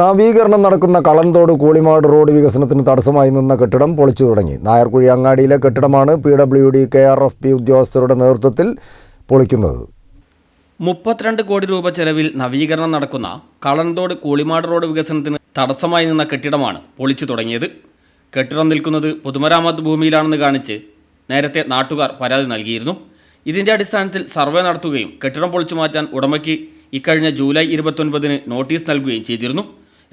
നവീകരണം നടക്കുന്ന കളന്തോട് കൂളിമാട് റോഡ് വികസനത്തിന് തടസ്സമായി നിന്ന കെട്ടിടം പൊളിച്ചു തുടങ്ങി. നായർക്കുഴി അങ്ങാടിയിലെ കെട്ടിടമാണ് P W D K R F P ഉദ്യോഗസ്ഥരുടെ നേതൃത്വത്തിൽ പൊളിക്കുന്നത്. മുപ്പത്തിരണ്ട് കോടി രൂപ ചെലവിൽ നവീകരണം നടക്കുന്ന കളന്തോട് കൂളിമാട് റോഡ് വികസനത്തിന് തടസ്സമായി നിന്ന കെട്ടിടമാണ് പൊളിച്ചു തുടങ്ങിയത്. കെട്ടിടം നിൽക്കുന്നത് പൊതുമരാമത്ത് ഭൂമിയിലാണെന്ന് കാണിച്ച് നേരത്തെ നാട്ടുകാർ പരാതി നൽകിയിരുന്നു. ഇതിന്റെ അടിസ്ഥാനത്തിൽ സർവേ നടത്തുകയും കെട്ടിടം പൊളിച്ചു മാറ്റാൻ ഉടമയ്ക്ക് ഇക്കഴിഞ്ഞ ജൂലൈ ഇരുപത്തൊൻപതിന് നോട്ടീസ് നൽകുകയും ചെയ്തിരുന്നു.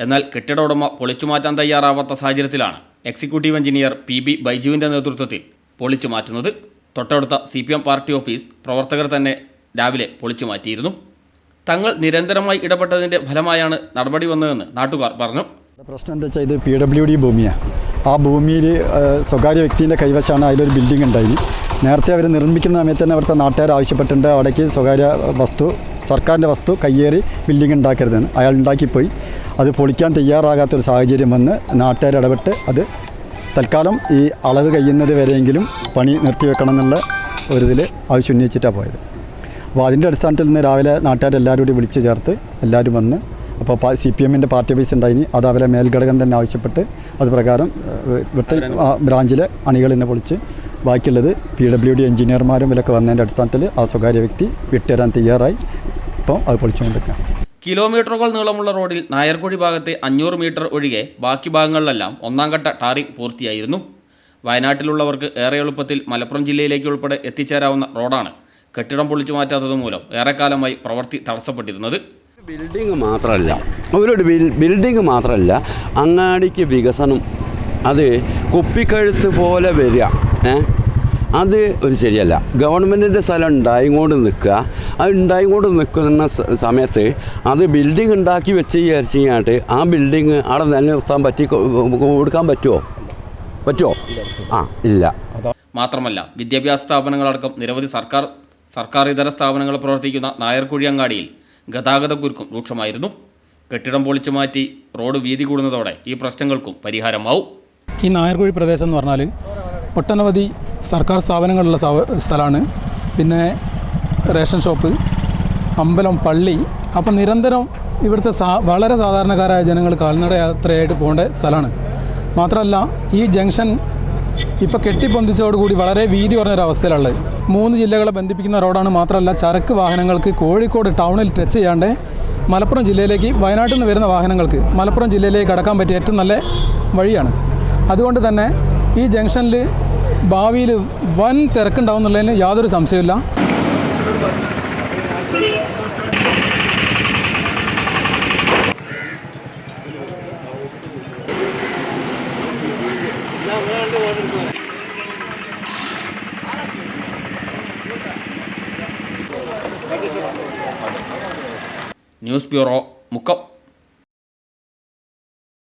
എന്നാൽ കെട്ടിട ഉടമ പൊളിച്ചുമാറ്റാൻ തയ്യാറാവാത്ത സാഹചര്യത്തിലാണ് എക്സിക്യൂട്ടീവ് എഞ്ചിനീയർ പി ബി ബൈജുവിന്റെ നേതൃത്വത്തിൽ പൊളിച്ചു മാറ്റുന്നത്. തൊട്ടടുത്ത C P M party office പ്രവർത്തകർ തന്നെ രാവിലെ പൊളിച്ചു മാറ്റിയിരുന്നു. തങ്ങൾ നിരന്തരമായി ഇടപെട്ടതിന്റെ ഫലമായാണ് നടപടി വന്നതെന്ന് നാട്ടുകാർ പറഞ്ഞു. പ്രശ്നം എന്താ വെച്ചാൽ ഇത് പി ഡബ്ല്യു ഡി ഭൂമിയാണ് ആ ഭൂമിയിൽ സ്വകാര്യ വ്യക്തിന്റെ കൈവശമാണ് അതിലൊരു ബിൽഡിംഗ് ഉണ്ടായിരുന്നു നേരത്തെ അവർ നിർമ്മിക്കുന്ന സമയത്ത് തന്നെ അവിടുത്തെ നാട്ടുകാർ ആവശ്യപ്പെട്ടിട്ടുണ്ട്. അവിടേക്ക് സ്വകാര്യ വസ്തു സർക്കാരിന്റെ വസ്തു കയ്യേറി ബിൽഡിംഗ് ഉണ്ടാക്കരുതെന്ന് അയാൾ ഉണ്ടാക്കിപ്പോയി. അത് പൊളിക്കാൻ തയ്യാറാകാത്തൊരു സാഹചര്യം വന്ന് നാട്ടുകാർ ഇടപെട്ട് അത് തൽക്കാലം ഈ അളവ് കഴിയുന്നത് വരെയെങ്കിലും പണി നിർത്തിവെക്കണം എന്നുള്ള ഒരിതിൽ ആവശ്യം ഉന്നയിച്ചിട്ടാണ് പോയത്. അപ്പോൾ അതിന്റെ അടിസ്ഥാനത്തിൽ നിന്ന് രാവിലെ നാട്ടുകാരെല്ലാവരും കൂടി വിളിച്ചു ചേർത്ത് എല്ലാവരും വന്ന് അപ്പോൾ സി പി എമ്മിന്റെ പാർട്ടി ഓഫീസ് ഉണ്ടായിനി. അത് അവരെ മേൽഘടകം തന്നെ ആവശ്യപ്പെട്ട് അത് പ്രകാരം വിട്ട് ബ്രാഞ്ചിലെ അണികൾ തന്നെ പൊളിച്ച് ബാക്കിയുള്ളത് പി ഡബ്ല്യു ഡി എഞ്ചിനീയർമാരും ഇവരൊക്കെ വന്നതിന്റെ അടിസ്ഥാനത്തിൽ ആ സ്വകാര്യ വ്യക്തി വിട്ടുതരാൻ തയ്യാറായി. ഇപ്പോൾ അത് പൊളിച്ചുകൊണ്ടിരിക്കുക കിലോമീറ്ററുകൾ നീളമുള്ള റോഡിൽ നായർക്കുഴി ഭാഗത്തെ അഞ്ഞൂറ് മീറ്റർ ഒഴികെ ബാക്കി ഭാഗങ്ങളിലെല്ലാം ഒന്നാം ഘട്ട ടാറിംഗ് പൂർത്തിയായിരുന്നു. വയനാട്ടിലുള്ളവർക്ക് ഏറെ എളുപ്പത്തിൽ മലപ്പുറം ജില്ലയിലേക്ക് ഉൾപ്പെടെ എത്തിച്ചേരാവുന്ന റോഡാണ് കെട്ടിടം പൊളിച്ചു മാറ്റാത്തത് മൂലം ഏറെക്കാലമായി പ്രവൃത്തി തടസ്സപ്പെട്ടിരുന്നത്. ബിൽഡിംഗ് മാത്രമല്ല ഒരു ബിൽഡിംഗ് മാത്രമല്ല അങ്ങാടിക്ക് വികസനം. അത് കുപ്പിക്കഴുത്ത് പോലെ വരിക ഏ? അത് ഒരു ശരിയല്ല. ഗവൺമെന്റിന്റെ സ്ഥലം ഉണ്ടായിക്കൊണ്ട് നിൽക്കുക അത് ഉണ്ടായിക്കൊണ്ട് നിൽക്കുന്ന സ- സമയത്ത് അത് ബിൽഡിംഗ് ഉണ്ടാക്കി വെച്ച് വിചാരിച്ച് കഴിഞ്ഞാട്ട് ആ ബിൽഡിങ് അവിടെ നിലനിർത്താൻ പറ്റി കൊടുക്കാൻ പറ്റുമോ പറ്റുമോ ആ ഇല്ല. മാത്രമല്ല വിദ്യാഭ്യാസ സ്ഥാപനങ്ങളടക്കം നിരവധി സർക്കാർ സർക്കാർ ഇതര സ്ഥാപനങ്ങൾ പ്രവർത്തിക്കുന്ന നായർക്കുഴി അങ്ങാടിയിൽ ഗതാഗതക്കുരുക്കും രൂക്ഷമായിരുന്നു. കെട്ടിടം പൊളിച്ചു മാറ്റി റോഡ് വീതി കൂടുന്നതോടെ ഈ പ്രശ്നങ്ങൾക്കും പരിഹാരമാവും. ഈ നായർകുഴി പ്രദേശം എന്ന് പറഞ്ഞാൽ ഒട്ടനവധി സർക്കാർ സ്ഥാപനങ്ങളുള്ള സ്ഥ- സ്ഥലമാണ് പിന്നെ റേഷൻ ഷോപ്പ് അമ്പലം പള്ളി. അപ്പം നിരന്തരം ഇവിടുത്തെ സാ വളരെ സാധാരണക്കാരായ ജനങ്ങൾ കാൽനടയാത്രയായിട്ട് പോകേണ്ട സ്ഥലമാണ് മാത്രമല്ല ഈ ജംഗ്ഷൻ ഇപ്പോൾ കെട്ടിപ്പൊന്തിച്ചതോടുകൂടി വളരെ വീതി കുറഞ്ഞൊരവസ്ഥയിലുള്ളത് മൂന്ന് ജില്ലകളെ ബന്ധിപ്പിക്കുന്ന റോഡാണ് മാത്രമല്ല ചരക്ക് വാഹനങ്ങൾക്ക് കോഴിക്കോട് ടൗണിൽ ടച്ച് ചെയ്യാണ്ട് മലപ്പുറം ജില്ലയിലേക്ക് വയനാട്ടിൽ നിന്ന് വരുന്ന വാഹനങ്ങൾക്ക് മലപ്പുറം ജില്ലയിലേക്ക് കടക്കാൻ പറ്റിയ ഏറ്റവും നല്ല വഴിയാണ്. അതുകൊണ്ട് തന്നെ ഈ ജംഗ്ഷനിൽ ഭാവിയിൽ വൻ തിരക്കുണ്ടാവും എന്നുള്ളതിന് യാതൊരു സംശയമില്ല ന്യൂസ് ബ്യൂറോ മുക്കം.